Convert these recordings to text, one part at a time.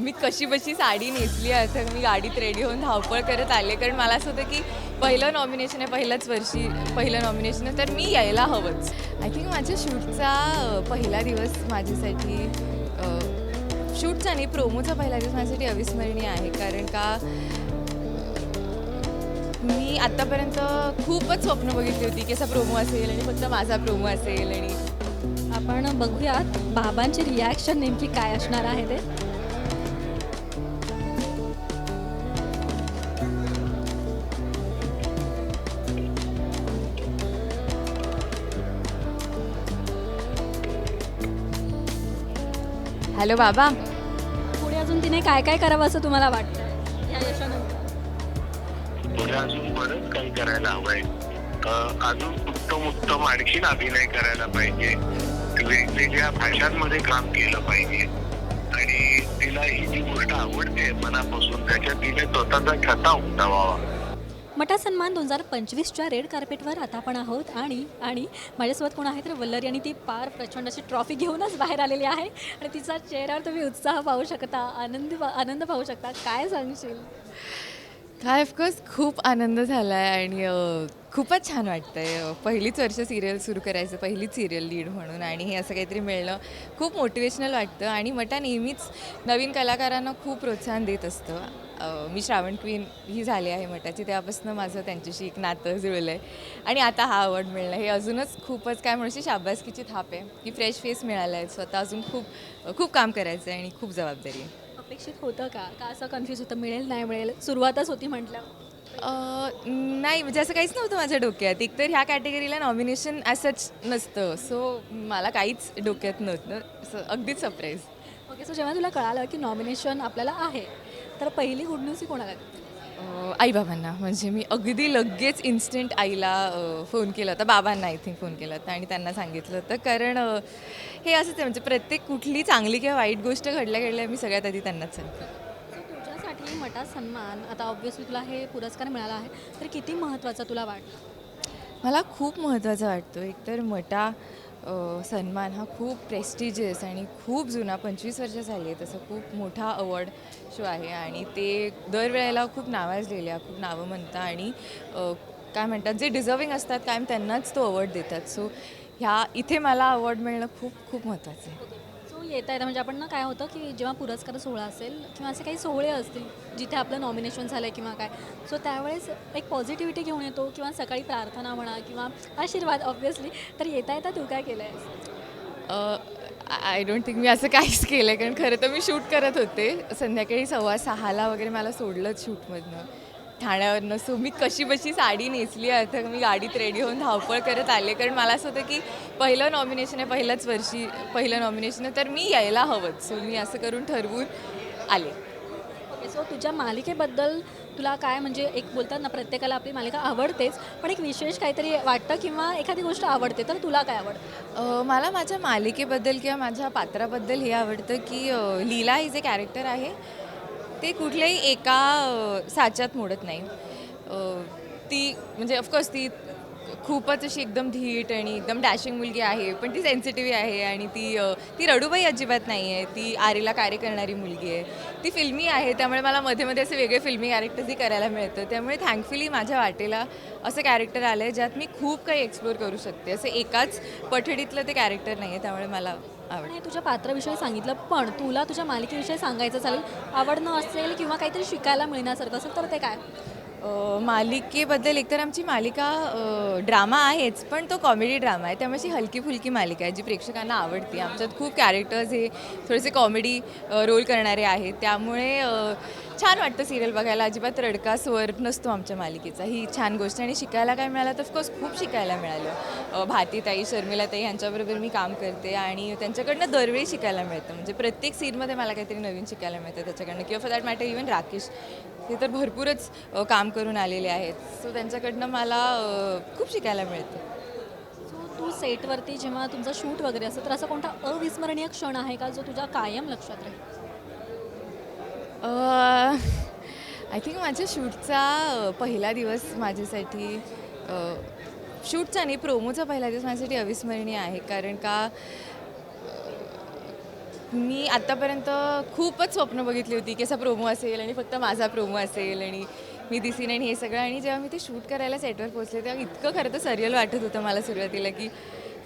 मी कशी बशी साडी नेसली आहे तर मी गाडीत रेडी होऊन धावपळ करत आले. कारण मला असं होतं की पहिलं नॉमिनेशन आहे पहिल्याच वर्षी पहिलं नॉमिनेशन आहे तर मी यायला हवंच. आय थिंक माझ्या शूटचा पहिला दिवस माझ्यासाठी शूटचा नाही प्रोमोचा पहिला दिवस माझ्यासाठी अविस्मरणीय आहे. कारण का मी आत्तापर्यंत खूपच स्वप्न बघितली होती की असा प्रोमो असेल आणि फक्त माझा प्रोमो असेल आणि आपण बघूयात बाबांची रिॲक्शन नेमकी काय असणार आहे ते. हॅलो बाबा. पुढे अजून तिने काय काय करावं असं तुम्हाला वाटतं? या यशानंतर. पुढे अजून बरंच काही करायला हवंय. अं, अजून उत्तम उत्तम आणखीन अभिनय करायला पाहिजे. वेगवेगळ्या भाषांमध्ये काम केलं पाहिजे. आणि तिला ही जी गोष्ट आवडते मनापासून त्याच्यात तिने स्वतःचा ठसा उमटावा मटा सन्मान दोन हजार पंचवीसच्या रेड कार्पेटवर आता आपण आहोत. आणि आणि माझ्यासोबत कोण आहे तर वल्लरी आणि ती पार प्रचंड अशी ट्रॉफी घेऊनच बाहेर आलेली आहे. आणि तिचा चेहऱ्यावर तुम्ही उत्साह पाहू शकता आनंद आनंद पाहू शकता. काय सांगशील? काय ऑफकोर्स खूप आनंद झाला आहे आणि अ, खूपच छान वाटतं आहे पहिलीच वर्ष सिरियल सुरू करायचं पहिलीच सिरियल लीड म्हणून आणि हे असं काहीतरी मिळणं खूप मोटिवेशनल वाटतं आणि मटा नेहमीच नवीन कलाकारांना खूप प्रोत्साहन देत असतं. अ, मी श्रावण क्वीन ही झाली आहे मटाची तेव्हापासून माझं त्यांच्याशी एक नातं जुळलं आहे आणि आता हा अवॉर्ड मिळणं हे अजूनच खूपच काय म्हणू शाबासकीची थाप आहे की फ्रेश फेस मिळाला आहे स्वतः अजून खूप खूप काम करायचं आहे आणि खूप जबाबदारी आहे. अपेक्षित होतं का? का असं कन्फ्यूज होतं? मिळेल नाही मिळेल? सुरुवातच होती म्हटलं. अ, नाही म्हणजे असं काहीच नव्हतं माझ्या डोक्यात. एकतर ह्या कॅटेगरीला नॉमिनेशन असंच नसतं. सो मला काहीच डोक्यात नव्हतं. असं अगदीच सरप्राईज ओके सो जेव्हा तुला कळालं की नॉमिनेशन आपल्याला आहे तर पहिली गुड न्यूज ही कोणाला? दिली? आईबाबांना. म्हणजे मी अगदी लगेच इन्स्टंट आईला फोन केला होता. बाबांना आय थिंक फोन केला होता आणि त्यांना सांगितलं होतं. कारण हे असंच आहे. म्हणजे प्रत्येक कुठली चांगली किंवा वाईट गोष्ट घडल्या घडल्या मी सगळ्यात आधी त्यांनाच सांगते. तुझ्यासाठी मटा सन्मान आता ऑब्व्हियसली तुला हे पुरस्कार मिळाला आहे. तर किती महत्त्वाचा तुला वाटतं मला खूप महत्त्वाचा वाटतो. एकतर मटा सन्मान हा खूप प्रेस्टिजियस आणि खूप जुना पंचवीस वर्ष झाली आहे तसं खूप मोठा अवॉर्ड शो आहे आणि ते दरवेळेला खूप नावाजलेल्या खूप नावं म्हणता आणि काय म्हणतात जे डिझर्विंग असतात कायम त्यांनाच तो अवॉर्ड देतात. सो ह्या इथे मला अवॉर्ड मिळणं खूप खूप महत्त्वाचं आहे. येता येतं म्हणजे आपण ना काय होतं की जेव्हा पुरस्कार सोहळा असेल किंवा असे काही सोहळे असतील जिथे आपलं नॉमिनेशन झालं आहे किंवा काय सो त्यावेळेस एक पॉझिटिव्हिटी घेऊन येतो किंवा सकाळी प्रार्थना म्हणा किंवा आशीर्वाद ऑब्व्हियसली तर येता येता तू काय केलं आहेस आय डोंट थिंक मी असं काहीच केलं आहे कारण खरं तर मी शूट करत होते. संध्याकाळी सव्वा सहाला वगैरे मला सोडलंच शूटमधनं ठाण्यावरनं. सो मी कशी बशी साडी नेसली आहे. तर मी गाडीत रेडी होऊन धावपळ करत आले. कारण मला असं होतं की पहिलं नॉमिनेशन आहे पहिल्याच वर्षी पहिलं नॉमिनेशन आहे तर मी यायला हवंच सो मी असं करून ठरवून आले. ओके सो तुझ्या मालिकेबद्दल तुला काय म्हणजे एक बोलतात ना प्रत्येकाला आपली मालिका आवडतेच. पण एक विशेष काहीतरी वाटतं किंवा एखादी गोष्ट आवडते तर तुला काय आवडतं? मला माझ्या मालिकेबद्दल किंवा माझ्या पात्राबद्दल हे आवडतं की लीला ही जे कॅरेक्टर आहे. ते कुठल्याही एका साच्यात मोडत नाही. ती म्हणजे ऑफकोर्स ती खूपच अशी एकदम धीट आणि एकदम डॅशिंग मुलगी आहे पण ती सेन्सिटिव्ह आहे आणि ती ती रडूबाई अजिबात नाही आहे. ती आरीला कार्य करणारी मुलगी आहे. ती फिल्मी आहे त्यामुळे मला मध्ये मध्ये असे वेगळे फिल्मी कॅरेक्टर्सही करायला मिळतं. त्यामुळे थँकफुली माझ्या वाटेला असं कॅरेक्टर आलं आहे ज्यात मी खूप काही एक्सप्लोर करू शकते. असं एकाच पठडीतलं ते कॅरेक्टर नाही आहे त्यामुळे मला आवड हे तुझ्या पात्राविषयी सांगितलं पण तुला तुझ्या मालिकेविषयी सांगायचं चालेल आवडणं असेल किंवा काहीतरी शिकायला मिळण्यासारखं असेल तर ते काय? मालिकेबद्दल एकतर आमची मालिका ड्रामा आहेच पण तो कॉमेडी ड्रामा आहे. त्यामुळे अशी हलकी फुलकी मालिका आहे जी प्रेक्षकांना आवडते आमच्यात खूप कॅरेक्टर्स हे थोडेसे कॉमेडी रोल करणारे आहेत. त्यामुळे छान वाटतं सिरियल बघायला. अजिबात रडका स्वर नसतो आमच्या मालिकेचा. ही छान गोष्ट आणि शिकायला काय मिळालं तर ऑफकोर्स खूप शिकायला मिळालं. भातीताई शर्मिलाताई यांच्याबरोबर मी काम करते आणि त्यांच्याकडनं दरवेळी शिकायला मिळतं. म्हणजे प्रत्येक सीनमध्ये मला काहीतरी नवीन शिकायला मिळतं त्याच्याकडनं. किंवा for that matter even Rakesh. ते तर भरपूरच काम करून आलेले आहेत. सो त्यांच्याकडनं मला खूप शिकायला मिळतं. सो तू सेटवरती जेव्हा तुमचं शूट वगैरे असतं तर असा कोणता अविस्मरणीय क्षण आहे का जो तुझ्या कायम लक्षात राहील? आय थिंक माझ्या शूटचा पहिला दिवस माझ्यासाठी शूटचा नाही प्रोमोचा पहिला दिवस माझ्यासाठी अविस्मरणीय आहे. कारण का मी आत्तापर्यंत खूपच स्वप्न बघितली होती की असा प्रोमो असेल आणि फक्त माझा प्रोमो असेल आणि मी दिसीन आणि हे सगळं. आणि जेव्हा मी ते शूट करायला सेटवर पोचले तेव्हा इतकं खरं तर सरियल वाटत होतं मला सुरुवातीला की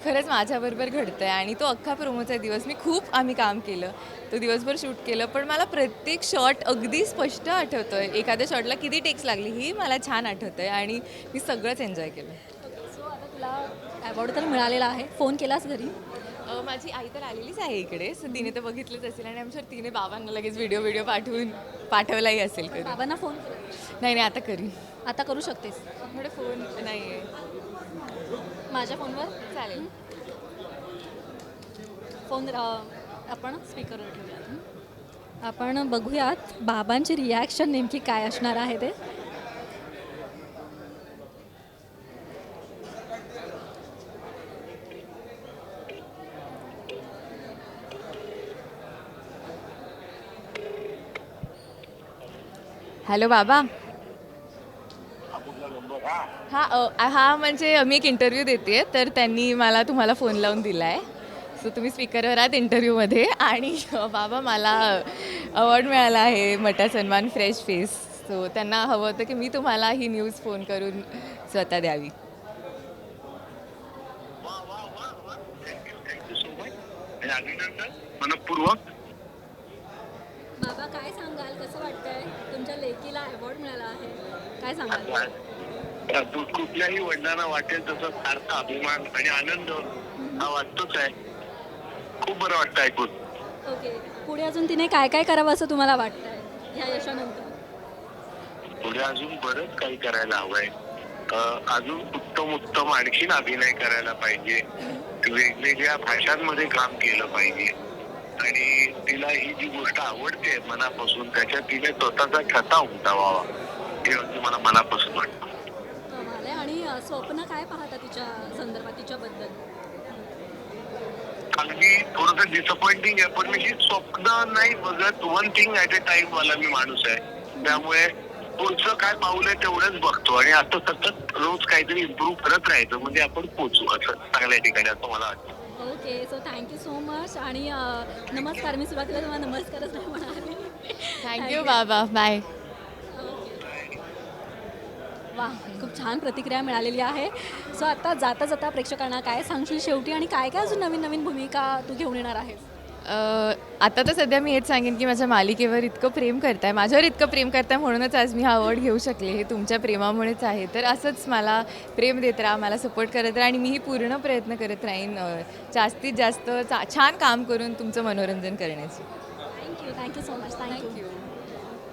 खरंच माझ्याबरोबर घडतं आहे आणि तो अख्खा प्रोमोचा दिवस मी खूप आम्ही काम केलं. तो दिवसभर शूट केलं. पण मला प्रत्येक शॉट अगदी स्पष्ट आठवतो आहे एखाद्या शॉटला किती टेक्स लागली ही मला छान आठवतं आहे आणि मी सगळंच एन्जॉय केलं. सो आता तुला अवॉर्ड तर मिळालेला आहे. फोन केलास घरी? माझी आई तर आलेलीच आहे इकडे सो तिने तर बघितलंच असेल आणि आमच्या तिने बाबांना लगेच व्हिडिओ व्हिडिओ पाठवून पाठवलाही असेल कधी बाबांना फोन नाही नाही आता करीन. आता करू शकतेस. थोडे फोन नाही आहे माझ्या फोनवर चालेल. फोन आपण स्पीकरवर ठेवूयात? आपण बघूयात बाबांची रिॲक्शन नेमकी काय असणार आहे ते. हॅलो बाबा. हा अ, हा म्हणजे मी एक इंटरव्ह्यू देते तर त्यांनी मला तुम्हाला फोन लावून दिला आहे सो तुम्ही स्पीकरवर आहात इंटरव्ह्यूमध्ये आणि अ, बाबा मला अवॉर्ड मिळाला आहे मटा सन्मान फ्रेश फेस सो त्यांना हवं होतं की मी तुम्हाला ही न्यूज फोन करून स्वतः द्यावी. आणि अभिनंदन मनपूर्वक बाबा काय सांगाल? कसं वाटतंय? लेकीला अवॉर्ड मिळाला आहे. काय सांगाल? कुठल्याही वडिलांना वाटेल तसं सार्थ अभिमान आणि आनंद हा वाटतोच आहे. खूप बरं वाटतं ऐकून. ओके पुढे अजून तिने काय काय करावं असं तुम्हाला वाटतंय? ह्या यशानंतर. पुढे अजून बरंच काही करायला हवंय. अजून उत्तम उत्तम आणखीन अभिनय करायला पाहिजे. वेगवेगळ्या भाषांमध्ये काम केलं पाहिजे. आणि तिला ही जी गोष्ट आवडते मनापासून त्याच्यात तिने स्वतःचा ठसा उमटावा हे म्हणजे मला मनापासून वाटतं. आणि स्वप्न काय पाहता तिच्या संदर्भात तिच्याबद्दल? अगदी थोडस डिसअपॉइंटिंग आहे पण मी ही स्वप्न नाही बघत. One thing at a time वाला मी माणूस आहे. त्यामुळे पुढचं काय पाऊल आहे तेवढंच बघतो. आणि असं सतत रोज काहीतरी इम्प्रूव्ह करत राहायचं म्हणजे आपण पोचू असं चांगल्या ठिकाणी असं मला वाटतं. Okay so thank you so much आणि नमस्कार मी सुरुवातीला तुम्हाला नमस्कारच नाही म्हणाले. थँक्यू बाबा. बाय वा खूप छान प्रतिक्रिया मिळालेली आहे. सो आता जाता जाता प्रेक्षकांना काय सांगशील शेवटी आणि काय काय अजून नवीन नवीन भूमिका तू घेऊन येणार आहेस? आता तर सध्या मी हेच सांगेन की माझ्या मालिकेवर इतकं प्रेम करताय माझ्यावर इतकं प्रेम करताय म्हणूनच आज मी हा अवॉर्ड घेऊ शकले. हे तुमच्या प्रेमामुळेच आहे. तर असंच मला प्रेम देत राहा मला सपोर्ट करत राहा आणि मीही पूर्ण प्रयत्न करत राहीन जास्तीत जास्त छान काम करून तुमचं मनोरंजन करण्याची. Thank you thank you so much thank you